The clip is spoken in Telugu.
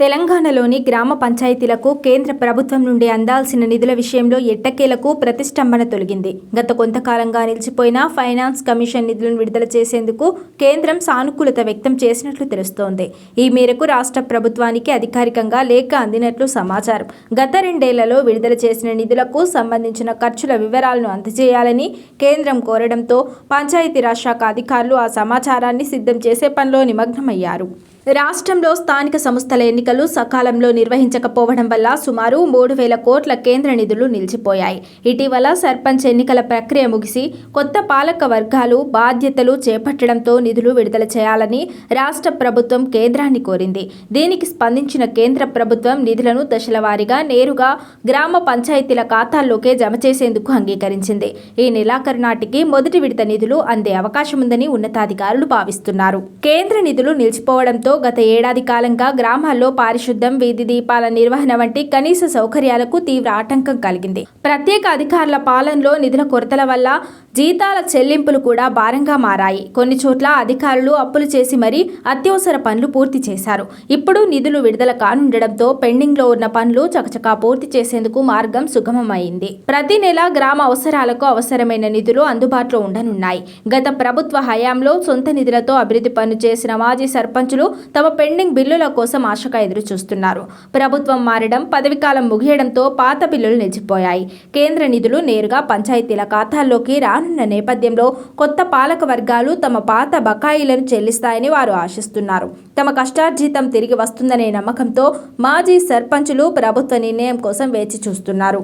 తెలంగాణలోని గ్రామ పంచాయతీలకు కేంద్ర ప్రభుత్వం నుండి అందాల్సిన నిధుల విషయంలో ఎట్టకేలకు ప్రతిష్టంభన తొలగింది. గత కొంతకాలంగా నిలిచిపోయిన ఫైనాన్స్ కమిషన్ నిధులను విడుదల చేసేందుకు కేంద్రం సానుకూలత వ్యక్తం చేసినట్లు తెలుస్తోంది. ఈ మేరకు రాష్ట్ర ప్రభుత్వానికి అధికారికంగా లేఖ అందినట్లు సమాచారం. గత రెండేళ్ళలో విడుదల చేసిన నిధులకు సంబంధించిన ఖర్చుల వివరాలను అందజేయాలని కేంద్రం కోరడంతో పంచాయతీరాజ్ శాఖ అధికారులు ఆ సమాచారాన్ని సిద్ధం చేసే పనిలో నిమగ్నమయ్యారు. రాష్ట్రంలో స్థానిక సంస్థల ఎన్నికలు సకాలంలో నిర్వహించకపోవడం వల్ల సుమారు మూడు వేల కోట్ల కేంద్ర నిధులు నిలిచిపోయాయి. ఇటీవల సర్పంచ్ ఎన్నికల ప్రక్రియ ముగిసి కొత్త పాలక వర్గాలు బాధ్యతలు చేపట్టడంతో నిధులు విడుదల చేయాలని రాష్ట్ర ప్రభుత్వం కేంద్రాన్ని కోరింది. దీనికి స్పందించిన కేంద్ర ప్రభుత్వం నిధులను దశలవారీగా నేరుగా గ్రామ పంచాయతీల ఖాతాల్లోకే జమ చేసేందుకు అంగీకరించింది. ఈ నెలాఖరు నాటికి మొదటి విడత నిధులు అందే అవకాశముందని ఉన్నతాధికారులు భావిస్తున్నారు. కేంద్ర నిధులు నిలిచిపోవడంతో గత ఏడాది కాలంగా గ్రామాల్లో పారిశుద్ధ్యం వీధి దీపాల నిర్వహణ వంటి కనీస సౌకర్యాలకు తీవ్ర ఆటంకం కలిగింది. ప్రత్యేక అధికారుల పాలనలో నిధుల కొరతల వల్ల జీతాల చెల్లింపులు కూడా భారంగా మారాయి. కొన్ని చోట్ల అధికారులు అప్పులు చేసి మరీ అత్యవసర పనులు పూర్తి చేశారు. ఇప్పుడు నిధులు విడుదల కానుండడంతో పెండింగ్లో ఉన్న పనులు చకచకా పూర్తి చేసేందుకు మార్గం సుగమమైంది. ప్రతి నెల గ్రామ అవసరాలకు అవసరమైన నిధులు అందుబాటులో ఉండనున్నాయి. గత ప్రభుత్వ హయాంలో సొంత నిధులతో అభివృద్ధి పనులు చేసిన మాజీ సర్పంచులు తమ పెండింగ్ బిల్లుల కోసం ఆశగా ఎదురు చూస్తున్నారు ప్రభుత్వం మారడం పదవికాలం ముగియడంతో పాత బిల్లులు నిలిచిపోయాయి. కేంద్ర నిధులు నేరుగా పంచాయతీల ఖాతాల్లోకి రానున్న నేపథ్యంలో కొత్త పాలక వర్గాలు తమ పాత బకాయిలను చెల్లిస్తాయని వారు ఆశిస్తున్నారు. తమ కష్టార్జితం తిరిగి వస్తుందనే నమ్మకంతో మాజీ సర్పంచులు ప్రభుత్వ నిర్ణయం కోసం వేచి చూస్తున్నారు